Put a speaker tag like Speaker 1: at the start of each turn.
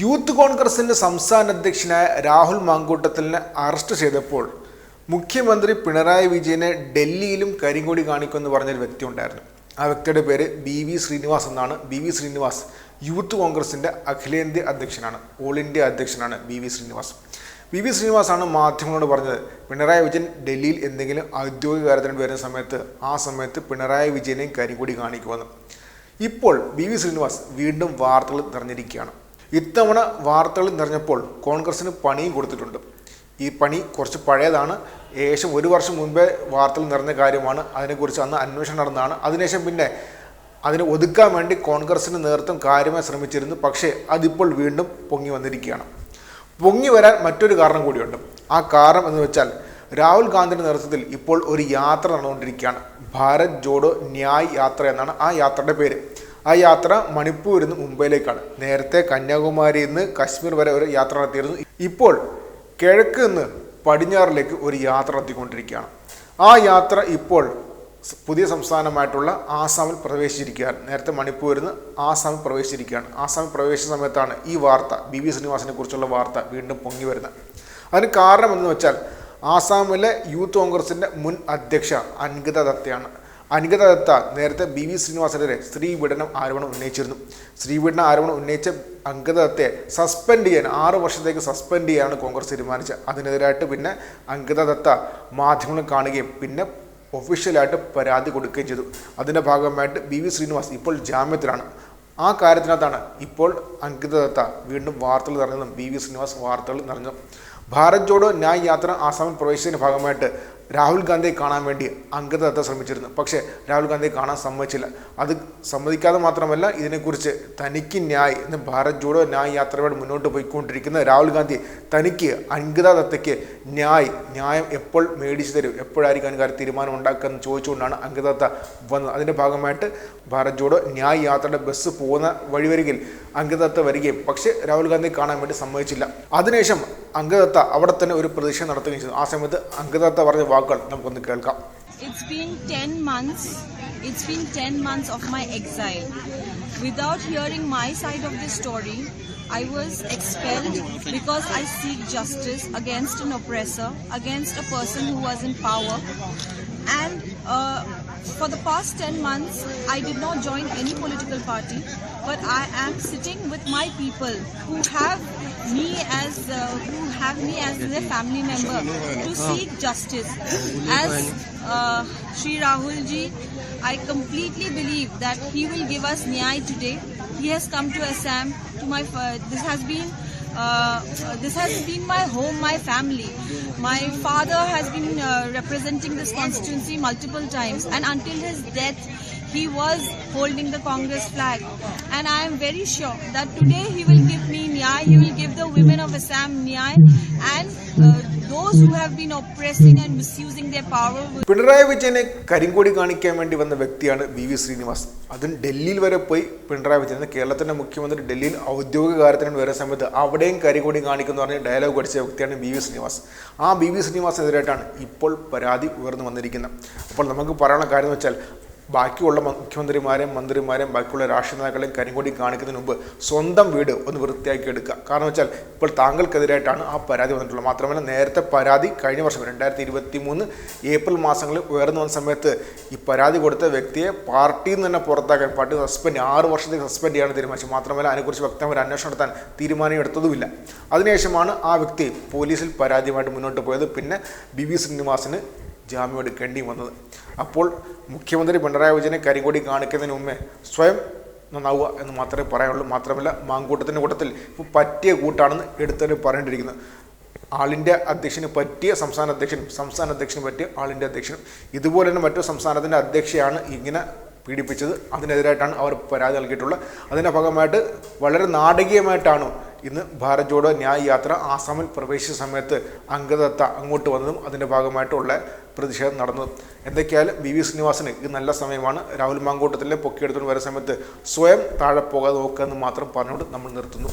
Speaker 1: Youth കോൺഗ്രസിന്റെ സംസ്ഥാന അധ്യക്ഷനായ രാഹുൽ മാങ്കൂട്ടത്തിലിനെ അറസ്റ്റ് ചെയ്തപ്പോൾ മുഖ്യമന്ത്രി പിണറായി വിജയനെ ഡൽഹിയിലും കരിങ്കൊടി കാണിക്കുമെന്ന് പറഞ്ഞൊരു വ്യക്തി ഉണ്ടായിരുന്നു. ആ വ്യക്തിയുടെ പേര് ബി വി ശ്രീനിവാസ് എന്നാണ്. ബി വി ശ്രീനിവാസ് യൂത്ത് കോൺഗ്രസിന്റെ അഖിലേന്ത്യാ അധ്യക്ഷനാണ്. ഓൾ ഇന്ത്യ അധ്യക്ഷനാണ് ബി വി ശ്രീനിവാസ്. വി ആണ് മാധ്യമങ്ങളോട് പറഞ്ഞത് പിണറായി വിജയൻ ഡൽഹിയിൽ എന്തെങ്കിലും ഔദ്യോഗിക കാര്യത്തിന് വരുന്ന സമയത്ത് ആ സമയത്ത് പിണറായി വിജയനെയും കരിങ്കൊടി കാണിക്കുമെന്ന്. ഇപ്പോൾ ബി വി ശ്രീനിവാസ് വീണ്ടും വാർത്തകൾ നിറഞ്ഞിരിക്കുകയാണ്. ഇത്തവണ വാർത്തകളിൽ നിറഞ്ഞപ്പോൾ കോൺഗ്രസിന് പണിയും കൊടുത്തിട്ടുണ്ട്. ഈ പണി കുറച്ച് പഴയതാണ്. ഏകദേശം ഒരു വർഷം മുൻപേ വാർത്തകൾ നിറഞ്ഞ കാര്യമാണ്. അതിനെക്കുറിച്ച് അന്ന് അന്വേഷണം നടന്നതാണ്. അതിനുശേഷം പിന്നെ അതിനെ ഒതുക്കാൻ വേണ്ടി കോൺഗ്രസിന് നേതൃത്വം കാര്യമായി ശ്രമിച്ചിരുന്നു. പക്ഷേ അതിപ്പോൾ വീണ്ടും പൊങ്ങി വന്നിരിക്കുകയാണ്. പൊങ്ങി വരാൻ മറ്റൊരു കാരണം കൂടിയുണ്ട്. ആ കാരണം എന്ന് വെച്ചാൽ രാഹുൽ ഗാന്ധിയുടെ നേതൃത്വത്തിൽ ഇപ്പോൾ ഒരു യാത്ര നടന്നുകൊണ്ടിരിക്കുകയാണ്. ഭാരത് ജോഡോ ന്യായ് യാത്ര എന്നാണ് ആ യാത്രയുടെ പേര്. ആ യാത്ര മണിപ്പൂരിൽ നിന്ന് മുംബൈയിലേക്കാണ്. നേരത്തെ കന്യാകുമാരിയിൽ നിന്ന് കശ്മീർ വരെ ഒരു യാത്ര നടത്തിയിരുന്നു. ഇപ്പോൾ കിഴക്ക് നിന്ന് പടിഞ്ഞാറിലേക്ക് ഒരു യാത്ര നടത്തിക്കൊണ്ടിരിക്കുകയാണ്. ആ യാത്ര ഇപ്പോൾ പുതിയ സംസ്ഥാനമായിട്ടുള്ള ആസാമിൽ പ്രവേശിച്ചിരിക്കുകയാണ്. നേരത്തെ മണിപ്പൂരിൽ നിന്ന് ആസാമിൽ പ്രവേശിച്ചിരിക്കുകയാണ്. ആസാമിൽ പ്രവേശിച്ച സമയത്താണ് ഈ വാർത്ത ബി വി ശ്രീനിവാസിനെ കുറിച്ചുള്ള വാർത്ത വീണ്ടും പൊങ്ങി വരുന്നത്. അതിന് കാരണം എന്ന് വെച്ചാൽ ആസാമിലെ യൂത്ത് കോൺഗ്രസിന്റെ മുൻ അധ്യക്ഷ അൻകിത ദത്തയാണ്. അനികത ദത്ത നേരത്തെ ബി വി ശ്രീനിവാസനെതിരെ സ്ത്രീപീഡനം ആരോപണം ഉന്നയിച്ചിരുന്നു. സ്ത്രീപീഡന ആരോപണം ഉന്നയിച്ച അംഗത ദത്തയെ സസ്പെൻഡ് ചെയ്യാൻ ആറ് വർഷത്തേക്ക് സസ്പെൻഡ് ചെയ്യാനാണ് കോൺഗ്രസ് തീരുമാനിച്ചത്. അതിനെതിരായിട്ട് പിന്നെ അംഗത ദത്ത മാധ്യമങ്ങൾ കാണുകയും പിന്നെ ഒഫീഷ്യലായിട്ട് പരാതി കൊടുക്കുകയും ചെയ്തു. അതിന്റെ ഭാഗമായിട്ട് ബി വി ശ്രീനിവാസ് ഇപ്പോൾ ജാമ്യത്തിലാണ്. ആ കാര്യത്തിനകത്താണ് ഇപ്പോൾ അങ്കിത ദത്ത വീണ്ടും വാർത്തകൾ നിറഞ്ഞതും ബി വി ശ്രീനിവാസ് വാർത്തകൾ നിറഞ്ഞതും. ഭാരത് ജോഡോ ന്യായ് യാത്ര ആസാമിൽ പ്രവേശിച്ചതിന്റെ ഭാഗമായിട്ട് രാഹുൽ ഗാന്ധിയെ കാണാൻ വേണ്ടി അംഗത ദത്ത ശ്രമിച്ചിരുന്നു. പക്ഷേ രാഹുൽ ഗാന്ധിയെ കാണാൻ സമ്മതിച്ചില്ല. അത് സമ്മതിക്കാതെ മാത്രമല്ല ഇതിനെക്കുറിച്ച് തനിക്ക് ന്യായ് എന്ന് ഭാരത് ജോഡോ ന്യായ് യാത്രയോട് മുന്നോട്ട് പോയിക്കൊണ്ടിരിക്കുന്ന രാഹുൽ ഗാന്ധി തനിക്ക് അംഗത ദത്തയ്ക്ക് ന്യായ് ന്യായം എപ്പോൾ മേടിച്ചു തരും എപ്പോഴായിരിക്കും അതിന് കാര്യം തീരുമാനം ഉണ്ടാക്കുക എന്ന് ചോദിച്ചുകൊണ്ടാണ് അംഗദത്ത ദത്ത വന്നത്. അതിന്റെ ഭാഗമായിട്ട് ഭാരത് ജോഡോ ന്യായ് യാത്രയുടെ ബസ് പോകുന്ന വഴിവരികിൽ അങ്കിതദത്ത വരികയും പക്ഷേ രാഹുൽ ഗാന്ധി കാണാൻ വേണ്ടി സമ്മതിച്ചില്ല അതിനുശേഷം അംഗദത്ത അവിടെ തന്നെ ഒരു പ്രതിഷേധം നടത്തുകയും ചെയ്തു ആ സമയത്ത് അംഗദത്ത പറഞ്ഞ വാക്കുകൾ നമുക്കൊന്ന് കേൾക്കാം
Speaker 2: It's been 10 months. It's been 10 months of my exile. Without hearing my side of the story, I was expelled because I seek justice against an oppressor, against a person who was in power. And uh, for the past 10 months, I did not join any political party, but I am sitting with my people who have me as uh, who have me as their family member to seek justice. As uh, Sri Rahul ji, I completely believe that he will give us nyay today. He has come to Assam. To my fa- this has been uh, this has been my home, my family. My father has been uh, representing this constituency multiple times, and until his death, he was holding the Congress flag. And I am very sure that today he will give me nyay, he will give the women of Assam nyay, and uh, those who have been oppressing and misusing their power
Speaker 1: Pinarayi വിജയനെ കരിങ്കോടി കാണിക്കാൻ വേണ്ടി വന്ന വ്യക്തിയാണ് V V Srinivas. അതും ഡൽഹിയിൽ വരെ പോയി പിണറായി വിജയൻ. കേരളത്തിന്റെ മുഖ്യമന്ത്രി ഡൽഹിയിൽ ഔദ്യോഗിക കാര്യത്തിന് വരുന്ന സമയത്ത് അവിടെയും കരിങ്കോടി കാണിക്കുന്നു പറഞ്ഞ് ഡയലോഗ് അടിച്ച വ്യക്തിയാണ് വി വി ശ്രീനിവാസ്. ആ വി വി ശ്രീനിവാസിനെതിരായിട്ടാണ് ഇപ്പോൾ പരാതി ഉയർന്നു വന്നിരിക്കുന്നത്. അപ്പോൾ നമുക്ക് പറയാനുള്ള കാര്യം എന്ന് വെച്ചാൽ ബാക്കിയുള്ള മുഖ്യമന്ത്രിമാരെയും മന്ത്രിമാരെയും ബാക്കിയുള്ള രാഷ്ട്രീയ നേതാക്കളെയും കരിങ്കൊടി കാണിക്കുന്നതിന് മുമ്പ് സ്വന്തം വീട് ഒന്ന് വൃത്തിയാക്കി എടുക്കുക. കാരണം വെച്ചാൽ ഇപ്പോൾ താങ്കൾക്കെതിരായിട്ടാണ് ആ പരാതി വന്നിട്ടുള്ളത്. മാത്രമല്ല നേരത്തെ പരാതി കഴിഞ്ഞ വർഷം രണ്ടായിരത്തി ഇരുപത്തി മൂന്ന് ഏപ്രിൽ മാസങ്ങളിൽ ഉയർന്നു വന്ന സമയത്ത് ഈ പരാതി കൊടുത്ത വ്യക്തിയെ പാർട്ടിയിൽ നിന്ന് തന്നെ പുറത്താക്കാൻ പാർട്ടി സസ്പെൻഡ് ആറ് വർഷത്തേക്ക് സസ്പെൻഡ് ചെയ്യാൻ തീരുമാനിച്ചു മാത്രമല്ല അതിനെക്കുറിച്ച് വ്യക്തമായ ഒരു അന്വേഷണം നടത്താൻ തീരുമാനം എടുത്തതുമില്ല. അതിനുശേഷമാണ് ആ വ്യക്തി പോലീസിൽ പരാതിയുമായിട്ട് മുന്നോട്ട് പോയത്. പിന്നെ ബി വി ശ്രീനിവാസിന് ജാമ്യം എടുക്കേണ്ടി വന്നത്. അപ്പോൾ മുഖ്യമന്ത്രി പിണറായി വിജയനെ കരിങ്കൊടി കാണിക്കുന്നതിന് മുമ്പേ സ്വയം നന്നാവുക എന്ന് മാത്രമേ പറയാനുള്ളൂ. മാത്രമല്ല മാങ്കൂട്ടത്തിന്റെ കൂട്ടത്തിൽ ഇപ്പോൾ പറ്റിയ കൂട്ടാണെന്ന് എടുത്തതിന് പറയേണ്ടിയിരിക്കുന്നത് ആൾ ഇന്ത്യ അധ്യക്ഷന് പറ്റിയ സംസ്ഥാന അധ്യക്ഷനും സംസ്ഥാന അധ്യക്ഷന് പറ്റിയ ആൾ ഇന്ത്യ അധ്യക്ഷനും ഇതുപോലെ തന്നെ മറ്റു സംസ്ഥാനത്തിന്റെ അധ്യക്ഷയാണ് ഇങ്ങനെ പീഡിപ്പിച്ചത്. അതിനെതിരായിട്ടാണ് അവർ പരാതി നൽകിയിട്ടുള്ളത്. അതിന്റെ ഭാഗമായിട്ട് വളരെ നാടകീയമായിട്ടാണ് ഇന്ന് ഭാരത് ജോഡോ ന്യായ് യാത്ര ആസാമിൽ പ്രവേശിച്ച സമയത്ത് അംഗദത്ത അങ്ങോട്ട് വന്നതും അതിന്റെ ഭാഗമായിട്ടുള്ള പ്രതിഷേധം നടന്നതും എന്തൊക്കെയായാലും വി വി ശ്രീനിവാസന് ഇത് നല്ല സമയമാണ്. രാഹുൽ മാങ്കോട്ടത്തിലെ പൊക്കിയെടുത്തുകൊണ്ട് വരുന്ന സമയത്ത് സ്വയം താഴെ പോകാതെ നോക്കുക എന്ന് മാത്രം പറഞ്ഞുകൊണ്ട് നമ്മൾ നിർത്തുന്നു.